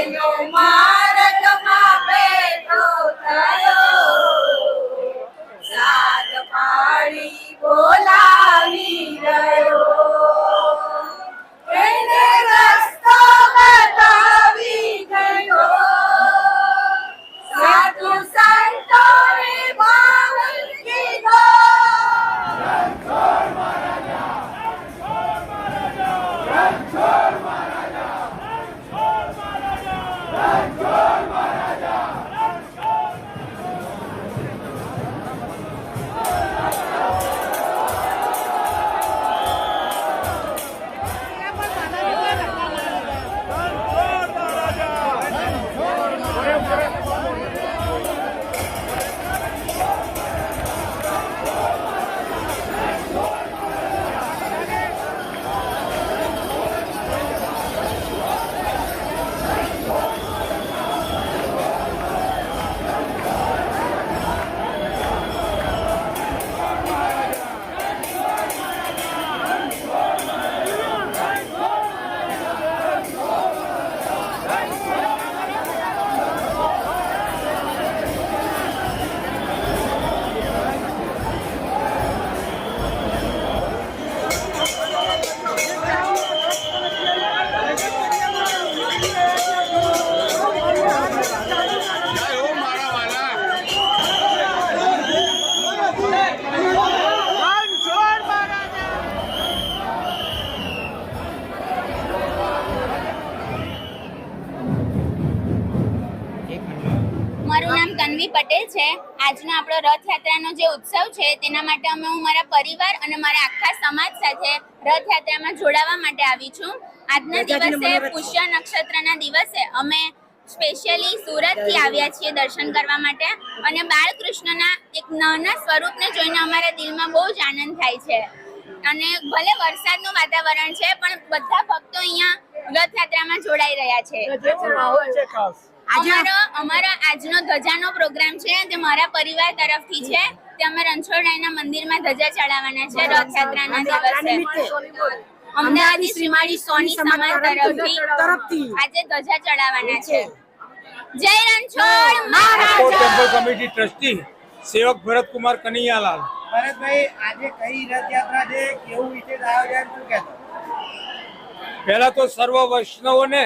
your mind. Tanvi Patel છે. આજનો આપણો રથયાત્રાનો જે ઉત્સવ છે તેના માટે અમે હું મારા પરિવાર અને મારા આખા સમાજ સાથે રથયાત્રામાં જોડાવા માટે આવી છું. આજના દિવસે પુષ્ય નક્ષત્રના દિવસે અમે સ્પેશિયલી સુરતથી આવ્યા છીએ દર્શન કરવા માટે. અને બાળકૃષ્ણના એક નાના સ્વરૂપને જોઈને અમારા દિલમાં બહુ જ આનંદ થાય છે. અને ભલે વરસાદનું વાતાવરણ છે પણ બધા ભક્તો અહીંયા રથયાત્રામાં જોડાઈ રહ્યા છે. અમારો અમારા આજનો ધજાનો પ્રોગ્રામ છે તે મારા પરિવાર તરફથી છે. તે અમે રણછોડરાયના મંદિરમાં ધજા ચડાવવાના છે રથયાત્રાના દિવસે. અમદાવાદની શ્રીમાળી સોની સમાજ તરફથી આજે ધજા ચડાવવાના છે. જય Ranchhod Maharaj! Temple committee trustee સેવક ભરતકુમાર કનૈયાલાલ. ભરતભાઈ આજે કઈ રથયાત્રા છે? કેવું વિશેષ આયોજન શું કહેતો પહેલા તો સર્વ વૈષ્ણવોને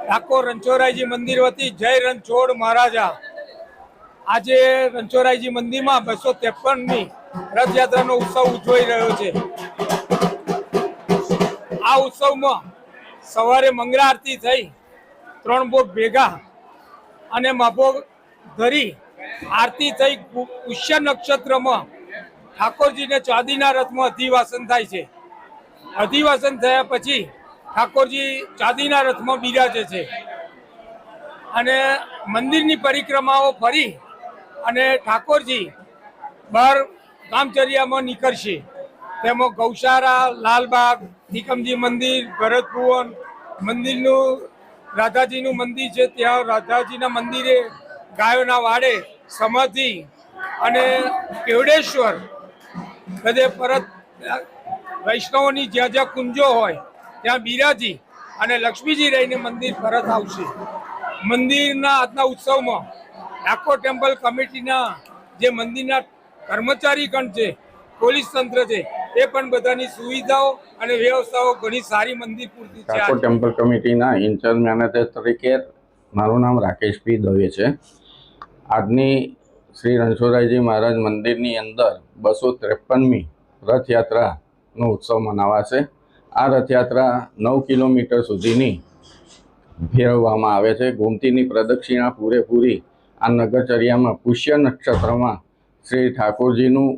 ઠાકોર રણછોડરાયજી મંદિર વતી જય રણછોડ મહારાજા. આજે રણછોડરાયજી મંદિરમાં બસો ત્રેપનની રથયાત્રાનો ઉત્સવ ઉજવાઈ રહ્યો છે. આ ઉત્સવમાં સવારે મંગળા આરતી થઈ, ત્રણ ભોગ ભેગા અને માફો ધરી આરતી થઈ પુષ્ય નક્ષત્રમાં ઠાકોરજીને ચાંદીના રથમાં અધિવાસન થાય છે. અધિવાસન થયા પછી ઠાકોરજી ચાંદીના રથમાં બિરાજે છે. અને મંદિરની પરિક્રમાઓ ફરી અને ઠાકોરજી બહાર કામચર્યામાં નીકળશે. તેમાં ગૌશાળા, લાલબાગ, નિકમજી મંદિર, ભરત ભુવન મંદિરનું, રાધાજીનું મંદિર છે. ત્યાં રાધાજીના મંદિરે ગાયોના વાડે સમાધિ અને કેવડેશ્વર બધે પરત વૈષ્ણવોની જ્યાં જ્યાં કુંજો હોય ત્યાં બીરાજી અને લક્ષ્મીજી રહીને મંદિર પરત આવશે. મંદિરના આજના ઉત્સવમાં ડાકોર ટેમ્પલ કમિટીના જે મંદિરના કર્મચારી ગણ છે પોલીસ તંત્ર છે એ પણ બધાની સુવિધાઓ અને વ્યવસ્થાઓ ઘણી સારી મંદિર પૂરતી છે ઠાકોર ટેમ્પલ કમિટીના ઇન્ચાર્જ મેનેજર તરીકે મારું નામ રાકેશભાઈ દવે છે. આજની શ્રી રણછોડરાયજી મહારાજ મંદિરની અંદર બસો ત્રેપનમી રથયાત્રાનો ઉત્સવ મનાવાશે. આ રથયાત્રા નવ કિલોમીટર સુધીની ફેરવવામાં આવે છે. ગોમતીની પ્રદક્ષિણા પૂરેપૂરી આ નગરચર્યામાં પુષ્ય નક્ષત્રમાં શ્રી ઠાકોરજીનું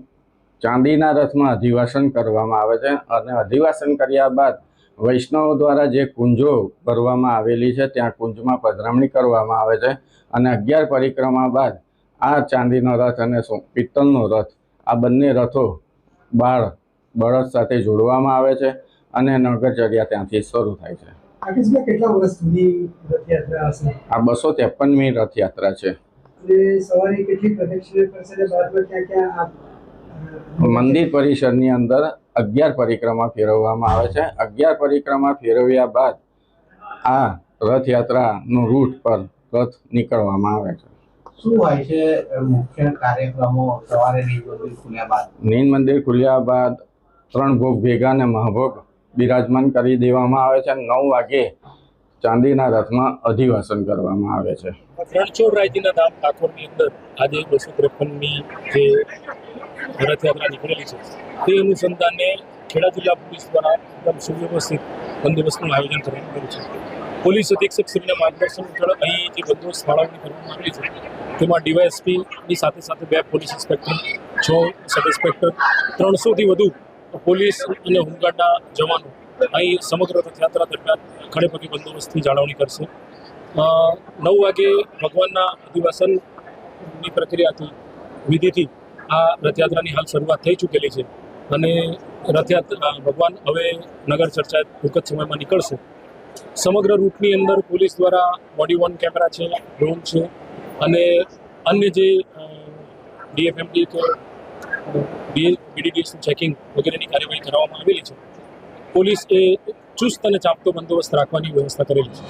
ચાંદીના રથમાં અધિવાસન કરવામાં આવે છે અને અધિવાસન કર્યા બાદ વૈષ્ણવો દ્વારા જે કુંજો ભરવામાં આવેલી છે ત્યાં કુંજમાં પધરામણી કરવામાં આવે છે અને અગિયાર પરિક્રમા બાદ આ ચાંદીનો રથ અને પિત્તળનો રથ આ બંને રથો બાળ, બળદ સાથે જોડવામાં આવે છે. અને નગરચર્યા ત્યાંથી શરૂ થાય છે. રાકેશભાઈ કેટલા વર્ષ સુધી રથયાત્રા હશે? આ બસો ત્રેપનમી રથયાત્રા છે. સવારે કેટલી પ્રદક્ષિણા મંદિર પરિસરની અંદર અગિયાર પરિક્રમા ફેરવવામાં આવે છે. અગિયાર પરિક્રમા ફેરવ્યા બાદ આ રથયાત્રાનું રૂટ પર રથ નીકળવામાં આવે છે. શું હોય છે મુખ્ય કાર્યક્રમો? સવારે નીંદ મંદિર ખુલ્યા બાદ? નીન મંદિર ખુલ્યા બાદ ત્રણ ભોગ ભેગા અને મહાભોગ બિરાજમાન કરી દેવામાં આવે છે નવ વાગે ચાંદીના રથમાં અધિવાસન કરવામાં આવે છે. રણછોડરાયજીના ઠાકોરની અંદર આજે બસો ત્રેપનની જે રથયાત્રા તે અનુસંધાને ખેડા જિલ્લા પોલીસ દ્વારા એકદમ સુવ્યવસ્થિત બંદોબસ્તનું આયોજન કરવામાં આવ્યું છે. પોલીસ અધિક્ષક શ્રીના માર્ગદર્શન હેઠળ અહીં જે બંદોબસ્ત ફાળવણી કરવામાં આવેલી છે, તેમાં ડીવાયએસપીની સાથે સાથે બે પોલીસ ઇન્સ્પેક્ટર, છ સબ ઇન્સ્પેક્ટર, ત્રણસોથી વધુ પોલીસ અને હોમગાર્ડના જવાનો અહીં સમગ્ર રથયાત્રા દરમિયાન ખડેપગે બંદોબસ્તની જાળવણી કરશે. નવ વાગે ભગવાનના અધિવાસનની પ્રક્રિયાથી વિધિથી આ રથયાત્રાની હાલ શરૂઆત થઈ ચૂકેલી છે અને રથયાત્રા ભગવાન હવે નગર ચર્ચા ટૂંક જ સમયમાં નીકળશે. સમગ્ર રૂટની અંદર પોલીસ દ્વારા બોડી વન કેમેરા છે, ડ્રોન છે અને અન્ય જે ડીએફએમડી કે ડીએલ બીડીડીએસનું ચેકિંગ વગેરેની કાર્યવાહી કરાવવામાં આવેલી છે. પોલીસ એ ચુસ્ત અને ચાપતો બંદોબસ્ત રાખવાની વ્યવસ્થા કરેલી છે.